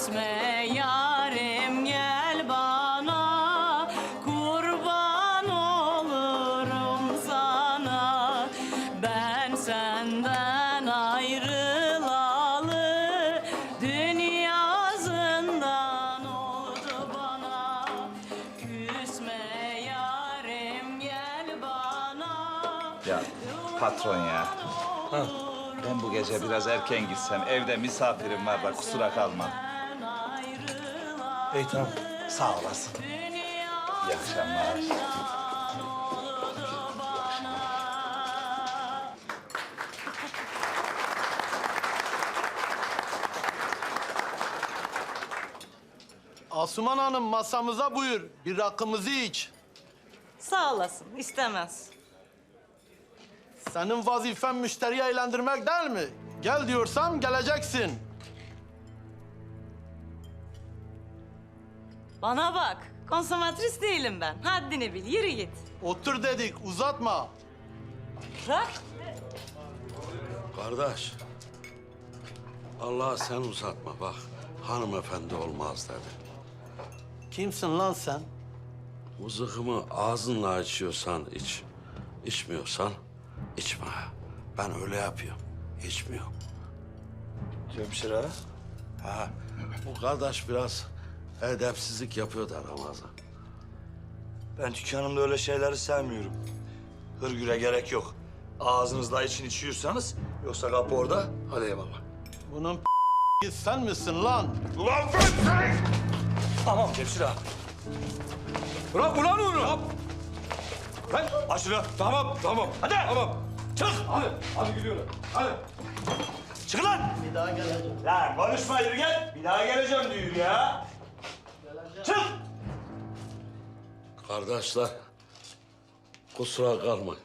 etme yarim gel bana kurban olurum sana ben senden ayrılalı dünya oldu bana küsme yarim gel bana Ya patron ya. Ben bu gece biraz erken gitsem evde misafirim var da kusura kalma. İyi tamam. Sağ olasın. İyi akşamlar. Asuman Hanım masamıza buyur. Bir rakımızı iç. Sağ olasın, istemez. Senin vazifen müşteriyi eğlendirmek değil mi? Gel diyorsam geleceksin. Bana bak, konsomatris değilim ben. Haddini bil, yürü git. Otur dedik, uzatma. Bırak. Kardeş, Allah sen uzatma bak. Hanımefendi olmaz dedi. Kimsin lan sen? Mızıkımı ağzınla içiyorsan iç. İçmiyorsan içme. Ben öyle yapıyorum. İçmiyorum. Hemşire. Ha, bu kardeş biraz edepsizlik yapıyor da Ramazan. Ben dükkanımda öyle şeyleri sevmiyorum. Hırgüre gerek yok. Ağzınızla için içiyorsanız yoksa kapı orada. Hadi eyvallah. Bunun sen misin lan? Ulan ben sen! Tamam hemşire. Bırak ulan onu. Ben... Aç şunu. Tamam, tamam. Hadi. Tamam. Çık. Hadi. Hadi gidiyorum. Hadi. Çık lan. Bir daha geleceğim. Lan konuşma yürü gel. Bir daha geleceğim diyor ya. Çık. Kardeşler, kusura kalmayın.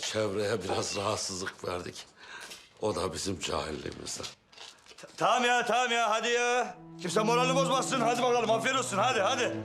Çevreye biraz rahatsızlık verdik. O da bizim cahilliğimizden. Tamam ya, tamam ya. Hadi ya. Kimse moralini bozmasın. Hadi bakalım. Afiyet olsun. Hadi, hadi.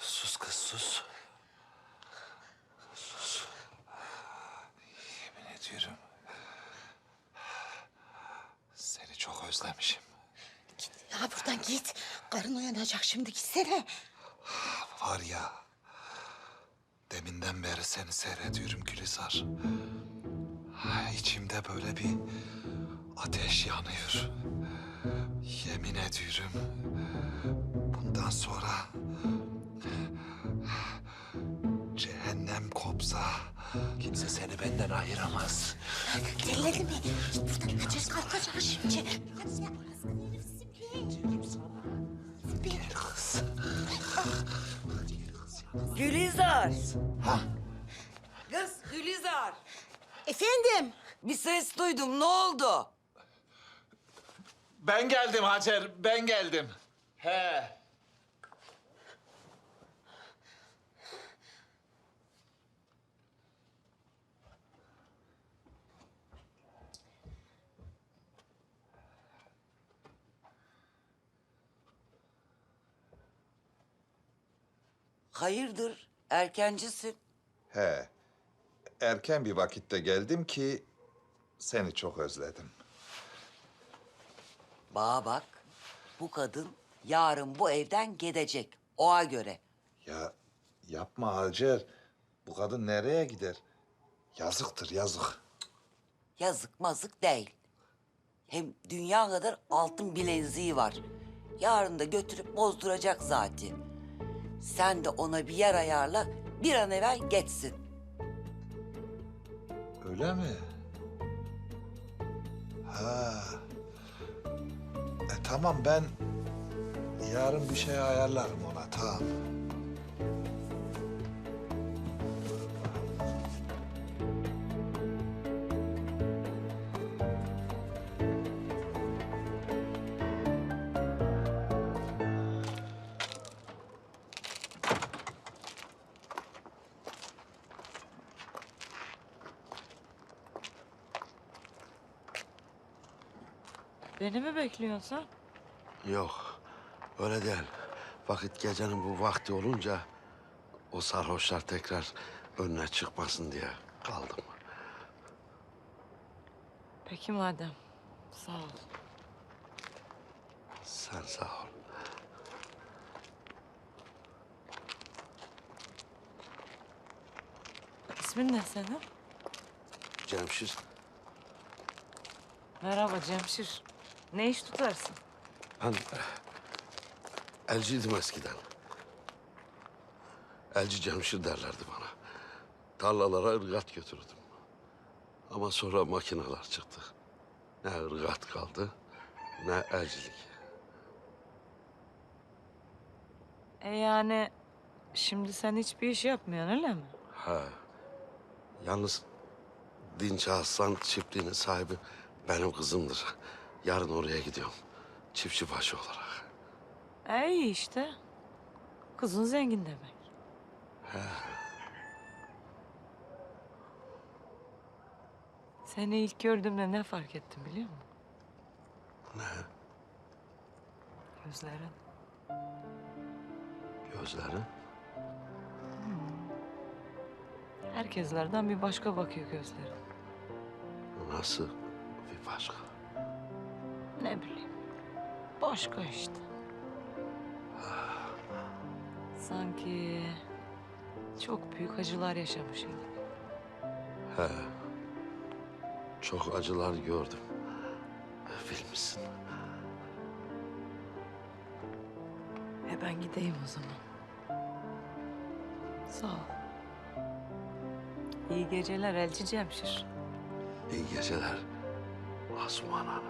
Sus kız sus. Sus. Yemin ediyorum. Seni çok özlemişim. Ya buradan git. Karın uyanacak şimdi gitsene. Var ya. Deminden beri seni seyrediyorum Gülizar. İçimde böyle bir ateş yanıyor. Yemin ediyorum. Bundan sonra cehennem kopsa kimse seni benden ayıramaz. Delirdin mi? Buradan kaçacağız kalkacağız şimdi. Hadi Gülizar. Kız Gülizar. Efendim? Bir ses duydum. Ne oldu? Ben geldim Hacer, ben geldim. He. Hayırdır? Erkencisin. He. Erken bir vakitte geldim ki seni çok özledim. Bana bak. Bu kadın yarın bu evden gidecek. Oğa göre. Ya yapma Hacer. Bu kadın nereye gider? Yazıktır yazık. Yazık mazık değil. Hem dünya kadar altın bileziği var. Yarın da götürüp bozduracak zaten. Sen de ona bir yer ayarla, bir an evvel geçsin. Öyle mi? Ha. E tamam ben yarın bir şey ayarlarım ona tamam. Beni mi bekliyorsun sen? Yok, öyle değil. Vakit gecenin bu vakti olunca o sarhoşlar tekrar önüne çıkmasın diye kaldım. Peki madem. Sağ ol. Sen sağ ol. İsmin ne senin? Cemşir, Merhaba Cemşir. Ne iş tutarsın? ben elciydim eskiden. Elci Cemşir derlerdi bana. Tarlalara ırgat götürdüm. Ama sonra makineler çıktı. Ne ırgat kaldı, ne elcilik. E yani şimdi sen hiçbir iş yapmıyorsun öyle mi? Ha. Yalnız Dinçe Aslan çiftliğinin sahibi benim kızımdır. Yarın oraya gidiyorum. Çiftçi başı olarak. E iyi işte. Kızın zengin demek. Seni ilk gördüğümde ne fark ettim biliyor musun? Ne? Gözlerin. Gözleri? Herkeslerden bir başka bakıyor gözlerin. Nasıl bir başka? Ne bileyim. Başka işte. Sanki çok büyük acılar yaşamışsın gibi. He. Çok acılar gördüm. Bilmişsin. E ben gideyim o zaman. Sağ ol. İyi geceler Elçi Cemşir. İyi geceler. Asuman Hanım.